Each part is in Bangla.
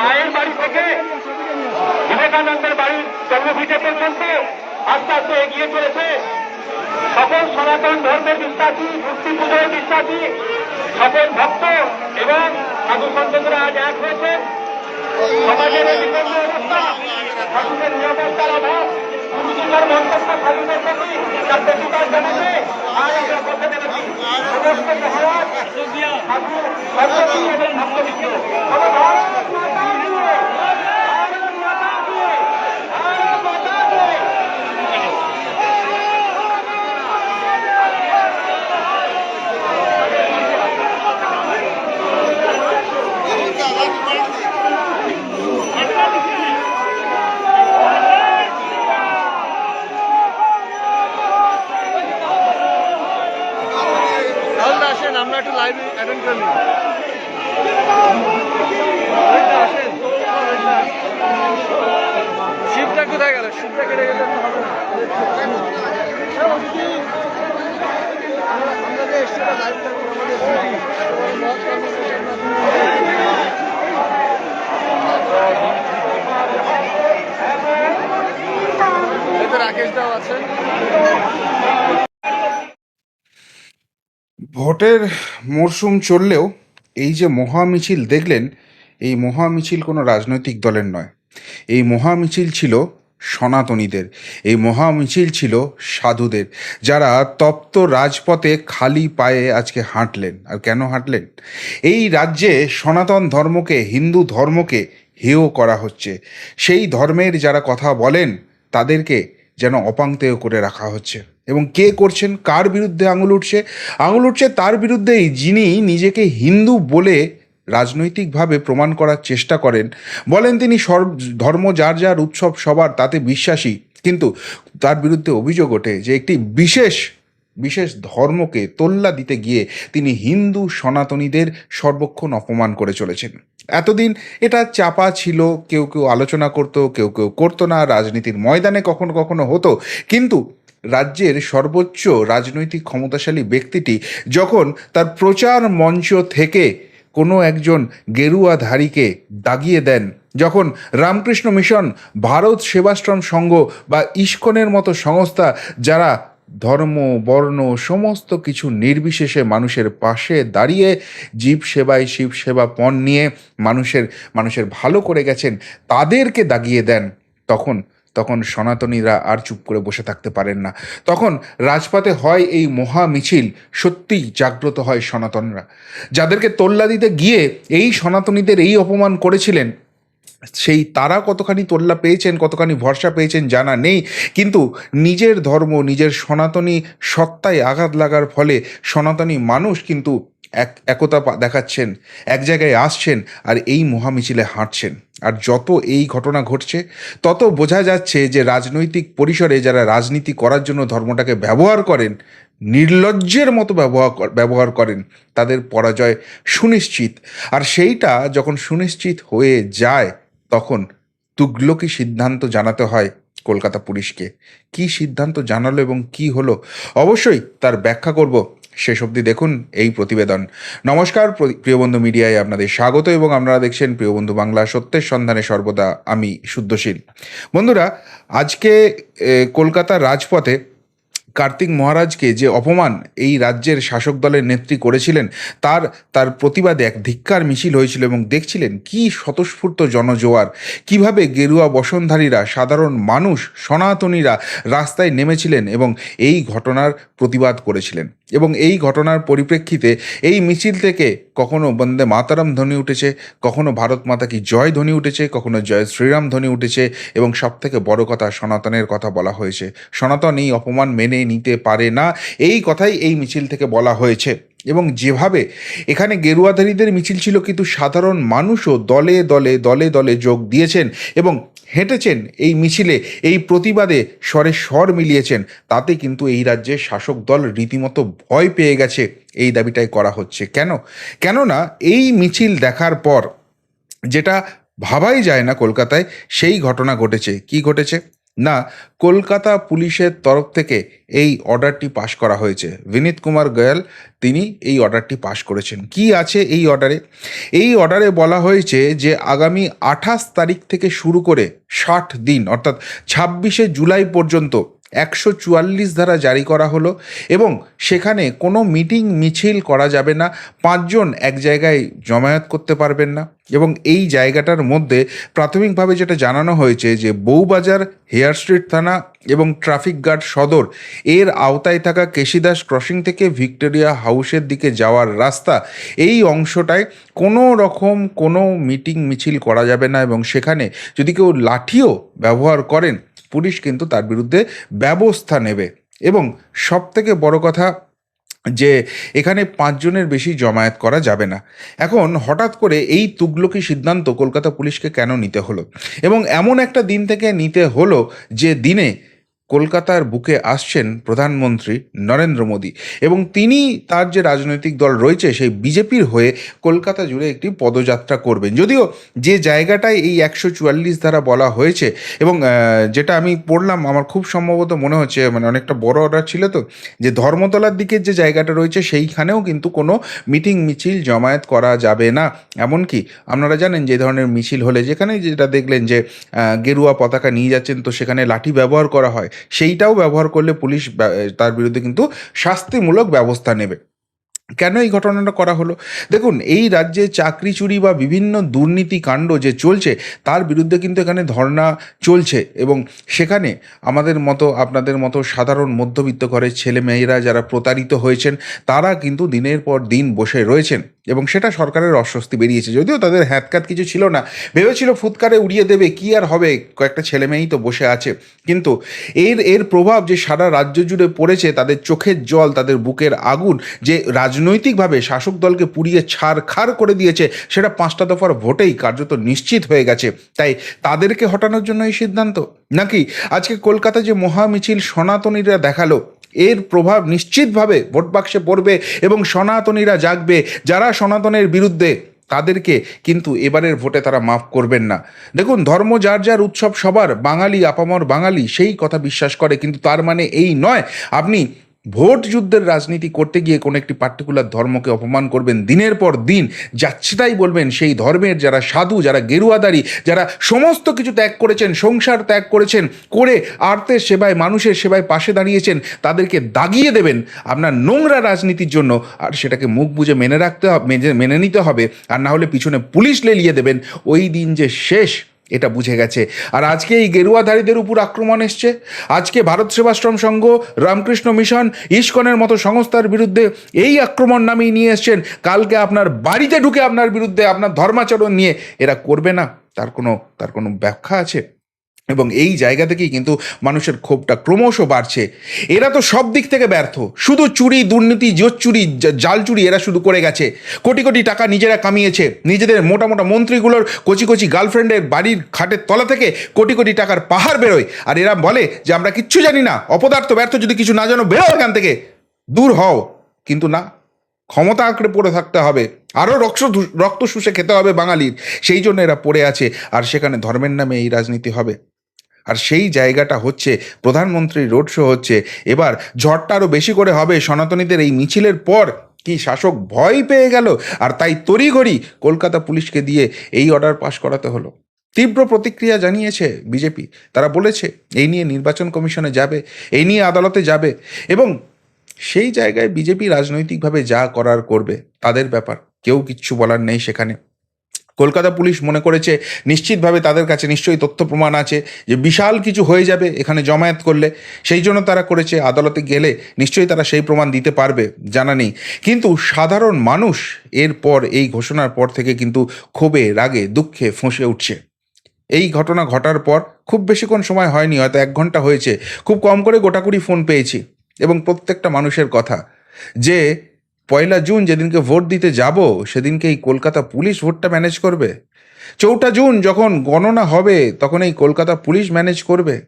মায়ের বাড়ি থেকে বিবেকানন্দের বাড়ির জন্মভিটে পর্যন্ত আস্তে আস্তে এগিয়ে চলেছে। সকল সনাতন ধর্মের বিশ্বাসী, মূর্তি পুজোর বিশ্বাসী, সকল ভক্ত এবং সাধু সন্তরা আজ এক হয়েছে। সমাজের এই বিপন্ন অবস্থা শাসনের নিরাপত্তার অভাব পুরুষিকার মন্তব্য স্বাধীনের প্রতি তার প্রতিবাদ জানাতে আর আমরা পথে নেমেছি সমস্ত মহারাজ সর্বতী এবং ভক্তবৃন্দ তবে ভারত মাতা কি ভারত মাতা কি ভারত মাতা কি তাহলে আসেন আমরা একটু লাইভ অ্যাটেন্ড করে নিই ওইটা আসেন শিবটা কোথায় গেল? শিবটা কেটে গেলে হবে না। রাকেশ দাও আছেন। ভোটের মরশুম চললেও এই যে মহা মিছিল দেখলেন, এই মহা মিছিল কোনো রাজনৈতিক দলের নয়। এই মহা মিছিল ছিল সনাতনীদের, এই মহা মিছিল ছিল সাধুদের, যারা তপ্ত রাজপথে খালি পায়ে আজকে হাঁটলেন। আর কেন হাঁটলেন? এই রাজ্যে সনাতন ধর্মকে, হিন্দু ধর্মকে হেয় করা হচ্ছে। সেই ধর্মের যারা কথা বলেন, তাদেরকে যেন অপাংতেয় করে রাখা হচ্ছে। এবং কে করছেন? কার বিরুদ্ধে আঙুল উঠছে? আঙুল উঠছে তার বিরুদ্ধেই যিনি নিজেকে হিন্দু বলে রাজনৈতিকভাবে প্রমাণ করার চেষ্টা করেন। বলেন তিনি সর্ব ধর্ম যার যার উৎসব সবার তাতে বিশ্বাসী। কিন্তু তার বিরুদ্ধে অভিযোগ ওঠে যে একটি বিশেষ বিশেষ ধর্মকে তোল্লা দিতে গিয়ে তিনি হিন্দু সনাতনীদের সর্বক্ষণ অপমান করে চলেছেন। এতদিন এটা চাপা ছিল, কেউ কেউ আলোচনা করতো, কেউ কেউ করতো না, রাজনীতির ময়দানে কখনো কখনো হতো। কিন্তু রাজ্যের সর্বোচ্চ রাজনৈতিক ক্ষমতাশালী ব্যক্তিটি যখন তার প্রচার মঞ্চ থেকে কোনো একজন গেরুয়াধারীকে দাগিয়ে দেন, যখন রামকৃষ্ণ মিশন, ভারত সেবাশ্রম সংঘ বা ইস্কনের মতো সংস্থা, যারা ধর্ম, বর্ণ, সমস্ত কিছু নির্বিশেষে মানুষের পাশে দাঁড়িয়ে জীব সেবায় শিব সেবা পণ নিয়ে মানুষের মানুষের ভালো করে গেছেন, তাদেরকে দাগিয়ে দেন, তখন তখন সনাতনীরা আর চুপ করে বসে থাকতে পারেন না। তখন রাজপথে হয় এই মহা মিছিল, সত্যিই জাগ্রত হয় সনাতনরা। যাদেরকে তোল্লা দিতে গিয়ে এই সনাতনীদের এই অপমান করেছিলেন সেই তারা কতখানি তোল্লা পেয়েছেন, কতখানি ভরসা পেয়েছেন জানা নেই। কিন্তু নিজের ধর্ম, নিজের সনাতনী সত্তায় আঘাত লাগার ফলে সনাতনী মানুষ কিন্তু এক, একতা দেখাচ্ছেন, এক জায়গায় আসছেন আর এই মহামিছিলে হাঁটছেন। আর যত এই ঘটনা ঘটছে, তত বোঝা যাচ্ছে যে রাজনৈতিক পরিসরে যারা রাজনীতি করার জন্য ধর্মটাকে ব্যবহার করেন নির্লজ্জের মতো ব্যবহার ব্যবহার করেন তাদের পরাজয় সুনিশ্চিত। আর সেইটা যখন সুনিশ্চিত হয়ে যায় তখন তুগলকি সিদ্ধান্ত জানাতে হয় কলকাতা পুলিশকে। কি সিদ্ধান্ত জানালো এবং কি হলো? অবশ্যই তার ব্যাখ্যা করব। শেষ অবধি দেখুন এই প্রতিবেদন। নমস্কার প্র- প্রিয়বন্ধু মিডিয়ায় আপনাদের স্বাগত এবং আপনারা দেখছেন প্রিয়বন্ধু বাংলা সত্যের সন্ধানে সর্বদা আমি শুদ্ধশীল। বন্ধুরা আজকে এ, কলকাতার রাজপথে কার্তিক মহারাজকে যে অপমান এই রাজ্যের শাসক দলের নেত্রী করেছিলেন, তার তার প্রতিবাদে এক ধিক্কার মিছিল হয়েছিল এবং দেখছিলেন কি স্বতঃস্ফূর্ত জনজোয়ার। কীভাবে গেরুয়া বসনধারীরা, সাধারণ মানুষ, সনাতনীরা রাস্তায় নেমেছিলেন এবং এই ঘটনার প্রতিবাদ করেছিলেন। এবং এই ঘটনার পরিপ্রেক্ষিতে এই মিছিল থেকে কখনো বন্দে মাতারাম ধ্বনি উঠেছে, কখনো ভারত মাতা কি জয় ধ্বনি উঠেছে, কখনো জয় শ্রীরাম ধ্বনি উঠেছে এবং সব থেকে বড় কথা সনাতনের কথা বলা হয়েছে। সনাতন এই অপমান মেনে নিতে পারে না, এই কথাই এই মিছিল থেকে বলা হয়েছে। এবং যেভাবে এখানে গেরুয়াধারীদের মিছিল ছিল, কিন্তু সাধারণ মানুষও দলে দলে দলে দলে যোগ দিয়েছেন এবং হেঁটেছেন এই মিছিলে, এই প্রতিবাদে স্বরে স্বর মিলিয়েছেন। তাতে কিন্তু এই রাজ্যের শাসক দল রীতিমতো ভয় পেয়ে গেছে। এই দাবিটাই করা হচ্ছে। কেন? কেননা এই মিছিল দেখার পর যেটা ভাবাই যায় না কলকাতায়, সেই ঘটনা ঘটেছে। কি ঘটেছে? না, কলকাতা পুলিশের তরফ থেকে এই অর্ডারটি পাশ করা হয়েছে। বিনীত কুমার গোয়াল, তিনি এই অর্ডারটি পাশ করেছেন। কি আছে এই অর্ডারে? এই অর্ডারে বলা হয়েছে যে, আগামী আঠাশ তারিখ থেকে শুরু করে ষাট দিন, অর্থাৎ ছাব্বিশে জুলাই পর্যন্ত একশো চুয়াল্লিশ ধারা জারি করা হলো এবং সেখানে কোনো মিটিং মিছিল করা যাবে না। পাঁচজন এক জায়গায় জমায়েত করতে পারবেন না। এবং এই জায়গাটার মধ্যে প্রাথমিকভাবে যেটা জানানো হয়েছে যে বউবাজার, হেয়ার স্ট্রিট থানা এবং ট্রাফিক গার্ড সদর, এর আওতায় থাকা কেশিদাস ক্রসিং থেকে ভিক্টোরিয়া হাউসের দিকে যাওয়ার রাস্তা, এই অংশটায় কোনো রকম কোনো মিটিং মিছিল করা যাবে না এবং সেখানে যদি কেউ লাঠিও ব্যবহার করেন, পুলিশ কিন্তু তার বিরুদ্ধে ব্যবস্থা নেবে। এবং সব থেকে বড় কথা যে এখানে পাঁচজনের বেশি জমায়েত করা যাবে না। এখন হঠাৎ করে এই তুগলকি সিদ্ধান্ত কলকাতা পুলিশকে কেন নিতে হলো? এবং এমন একটা দিন থেকে নিতে হলো যে দিনে কলকাতার বুকে আসছেন প্রধানমন্ত্রী নরেন্দ্র মোদী এবং তিনি তার যে রাজনৈতিক দল রয়েছে সেই বিজেপির হয়ে কলকাতা জুড়ে একটি পদযাত্রা করবেন। যদিও যে জায়গাটায় এই একশো চুয়াল্লিশ দ্বারা বলা হয়েছে এবং যেটা আমি পড়লাম, আমার খুব সম্ভবত মনে হচ্ছে মানে অনেকটা বড় অর্ডার ছিল তো, যে ধর্মতলার দিকের যে জায়গাটা রয়েছে সেইখানেও কিন্তু কোনো মিটিং মিছিল জমায়েত করা যাবে না। এমনকি আপনারা জানেন যে ধরনের মিছিল হলে যেখানে যেটা দেখলেন যে গেরুয়া পতাকা নিয়ে যাচ্ছেন তো সেখানে লাঠি ব্যবহার করা হয়। সেইটাও ব্যবহার করলে পুলিশ তার বিরুদ্ধে কিন্তু শাস্তিমূলক ব্যবস্থা নেবে। কেন এই ঘটনাটা করা হলো? দেখুন, এই রাজ্যে চাকরি চুরি বা বিভিন্ন দুর্নীতি কাণ্ড যে চলছে, তার বিরুদ্ধে কিন্তু এখানে ধর্ণা চলছে এবং সেখানে আমাদের মতো, আপনাদের মতো সাধারণ মধ্যবিত্ত ঘরের ছেলে মেয়েরা যারা প্রতারিত হয়েছেন, তারা কিন্তু দিনের পর দিন বসে রয়েছেন। এবং সেটা সরকারের অস্বস্তি বেরিয়েছে। যদিও তাদের হ্যাতকাত কিছু ছিল না। ভেবেছিল ফুৎকারে উড়িয়ে দেবে, কি আর হবে? কয়েকটা ছেলে মেয়েই তো বসে আছে। কিন্তু এর এর প্রভাব যে সারা রাজ্য জুড়ে পড়েছে, তাদের চোখের জল, তাদের বুকের আগুন, যে রাজনৈতিকভাবে শাসক দলকে পুড়িয়ে ছাড় খার করে দিয়েছে, সেটা পাঁচটা দফার ভোটেই কার্যত নিশ্চিত হয়ে গেছে। তাই তাদেরকে হটানোর জন্য এই সিদ্ধান্ত? নাকি আজকে কলকাতা যে মহামিছিল সনাতনীরা দেখাল এর প্রভাব নিশ্চিতভাবে ভোট বাক্সে পড়বে এবং সনাতনীরা জাগবে। যারা সনাতনের বিরুদ্ধে, তাদেরকে কিন্তু এবারের ভোটে তারা মাফ করবেন না। দেখুন, ধর্ম যার যার উৎসব সবার, বাঙালি, আপামর বাঙালি, সেই কথা বিশ্বাস করে। কিন্তু তার মানে এই নয়, আপনি ভোট যুদ্ধের রাজনীতি করতে গিয়ে কোনো একটি পার্টিকুলার ধর্মকে অপমান করবেন, দিনের পর দিন যাচ্ছে তাই বলবেন সেই ধর্মের যারা সাধু, যারা গেরুয়াদারি, যারা সমস্ত কিছু ত্যাগ করেছেন, সংসার ত্যাগ করেছেন, করে আর্তের সেবায়, মানুষের সেবায় পাশে দাঁড়িয়েছেন, তাদেরকে দাগিয়ে দেবেন আপনার নোংরা রাজনীতির জন্য। আর সেটাকে মুখ বুঝে মেনে রাখতে হবে মেনে নিতে হবে। আর না হলে পিছনে পুলিশ লেলিয়ে দেবেন। ওই দিন যে শেষ এটা বুঝে গেছে। আর আজকে এই গেরুয়াধারীদের উপর আক্রমণ এসছে। আজকে ভারত সেবাশ্রম সংঘ, রামকৃষ্ণ মিশন, ইস্কনের মতো সংস্থার বিরুদ্ধে এই আক্রমণ নামিয়ে নিয়ে এসছেন। কালকে আপনার বাড়িতে ঢুকে আপনার বিরুদ্ধে আপনার ধর্মাচরণ নিয়ে এরা করবে না। তার কোনো তার কোনো ব্যাখ্যা আছে? এবং এই জায়গা থেকেই কিন্তু মানুষের ক্ষোভটা ক্রমশ বাড়ছে। এরা তো সব দিক থেকে ব্যর্থ। শুধু চুরি, দুর্নীতি, জোর চুরি জাল চুরি এরা শুধু করে গেছে। কোটি কোটি টাকা নিজেরা কামিয়েছে। নিজেদের মোটা মোটা মন্ত্রীগুলোর কচি কচি গার্লফ্রেন্ডের বাড়ির খাটের তলা থেকে কোটি কোটি টাকার পাহাড় বেরোয়। আর এরা বলে যে, আমরা কিচ্ছু জানি না। অপদার্থ ব্যর্থ যদি কিছু না জানো, বেরো এখান থেকে। দূর হও। কিন্তু না, ক্ষমতা আঁকড়ে পড়ে থাকতে হবে। আরও রক্ত রক্ত শুষে খেতে হবে বাঙালির। সেই জন্য এরা পড়ে আছে। আর সেখানে ধর্মের নামে এই রাজনীতি হবে। আর সেই জায়গাটা হচ্ছে প্রধানমন্ত্রীর রোড শো হচ্ছে। এবার ঝড়টা আরও বেশি করে হবে। সনাতনীদের এই মিছিলের পর কি শাসক ভয় পেয়ে গেল? আর তাই তড়িঘড়ি কলকাতা পুলিশকে দিয়ে এই অর্ডার পাশ করাতে হলো। তীব্র প্রতিক্রিয়া জানিয়েছে বিজেপি। তারা বলেছে, এই নিয়ে নির্বাচন কমিশনে যাবে, এই নিয়ে আদালতে যাবে এবং সেই জায়গায় বিজেপি রাজনৈতিকভাবে যা করার করবে, তাদের ব্যাপার। কেউ কিচ্ছু বলার নেই সেখানে। কলকাতা পুলিশ মনে করেছে, নিশ্চিতভাবে তাদের কাছে নিশ্চয়ই তথ্য প্রমাণ আছে যে বিশাল কিছু হয়ে যাবে এখানে জমায়েত করলে। সেই জন্য তারা করেছে, আদালতে গেলে নিশ্চয়ই তারা সেই প্রমাণ দিতে পারবে, জানা নেই। কিন্তু সাধারণ মানুষ এরপর এই ঘোষণার পর থেকে কিন্তু ক্ষোভে, রাগে, দুঃখে ফোঁসে উঠছে। এই ঘটনা ঘটার পর খুব বেশিক্ষণ সময় হয়নি, হয়তো এক ঘণ্টা হয়েছে। খুব কম করে গোটাকুড়ি ফোন পেয়েছি। এবং প্রত্যেকটা মানুষের কথা যে পয়লা জুন যেদিনকে ভোট দিতে যাব, সেদিনকে এই কলকাতা পুলিশ ভোটটা ম্যানেজ করবে। চৌঠা জুন যখন গণনা হবে, তখন এই কলকাতা পুলিশ ম্যানেজ করবে।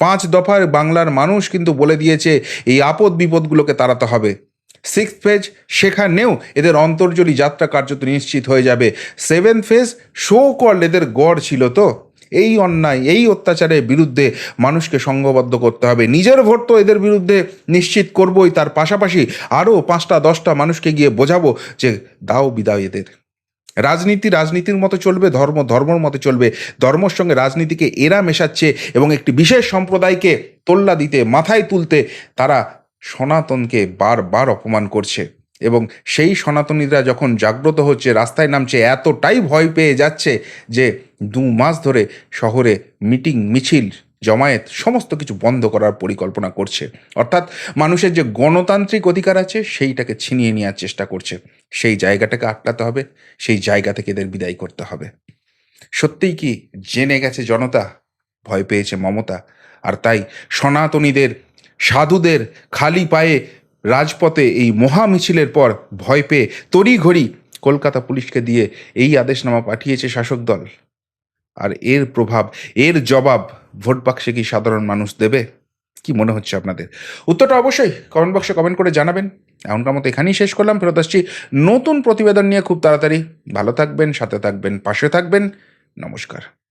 পাঁচ দফার বাংলার মানুষ কিন্তু বলে দিয়েছে, এই আপদ বিপদগুলোকে তাড়াতে হবে। সিক্স ফেজ সেখানেও এদের অন্তর্জলী যাত্রা কার্যত নিশ্চিত হয়ে যাবে। সেভেন ফেজ শো কল এদের গড় ছিল তো। এই অন্যায়, এই অত্যাচারের বিরুদ্ধে মানুষকে সংঘবদ্ধ করতে হবে। নিজের ভোট তো এদের বিরুদ্ধে নিশ্চিত করবই। তার পাশাপাশি আরও পাঁচটা, দশটা মানুষকে গিয়ে বোঝাবো যে দাও বিদায় এদের। রাজনীতি রাজনীতির মতো চলবে, ধর্ম ধর্মর মতো চলবে। ধর্মর সঙ্গে রাজনীতিকে এরা মেশাচ্ছে এবং একটি বিশেষ সম্প্রদায়কে তোল্লা দিতে, মাথায় তুলতে তারা সনাতনকে বারবার অপমান করছে। এবং সেই সনাতনীরা যখন জাগ্রত হচ্ছে, রাস্তায় নামছে, এতটাই ভয় পেয়ে যাচ্ছে যে দু মাস ধরে শহরে মিটিং, মিছিল, জমায়েত সমস্ত কিছু বন্ধ করার পরিকল্পনা করছে। অর্থাৎ মানুষের যে গণতান্ত্রিক অধিকার আছে, সেইটাকে ছিনিয়ে নেওয়ার চেষ্টা করছে। সেই জায়গাটাকে আটকাতে হবে, সেই জায়গা থেকে এদের বিদায় করতে হবে। সত্যিই কি জেনে গেছে জনতা? ভয় পেয়েছে মমতা। আর তাই সনাতনীদের, সাধুদের খালি পায়ে রাজপথে এই মহা মিছিলের পর ভয় পেয়ে তড়িঘড়ি কলকাতা পুলিশকে দিয়ে এই আদেশনামা পাঠিয়েছে শাসক দল। আর এর প্রভাব, এর জবাব ভোট বাক্সে কি সাধারণ মানুষ দেবে? কি মনে হচ্ছে আপনাদের? উত্তরটা অবশ্যই কমেন্ট বক্সে কমেন্ট করে জানাবেন। এমনকার মতো এখানেই শেষ করলাম। ফেরত আসছি নতুন প্রতিবেদন নিয়ে খুব তাড়াতাড়ি। ভালো থাকবেন, সাথে থাকবেন, পাশে থাকবেন। নমস্কার।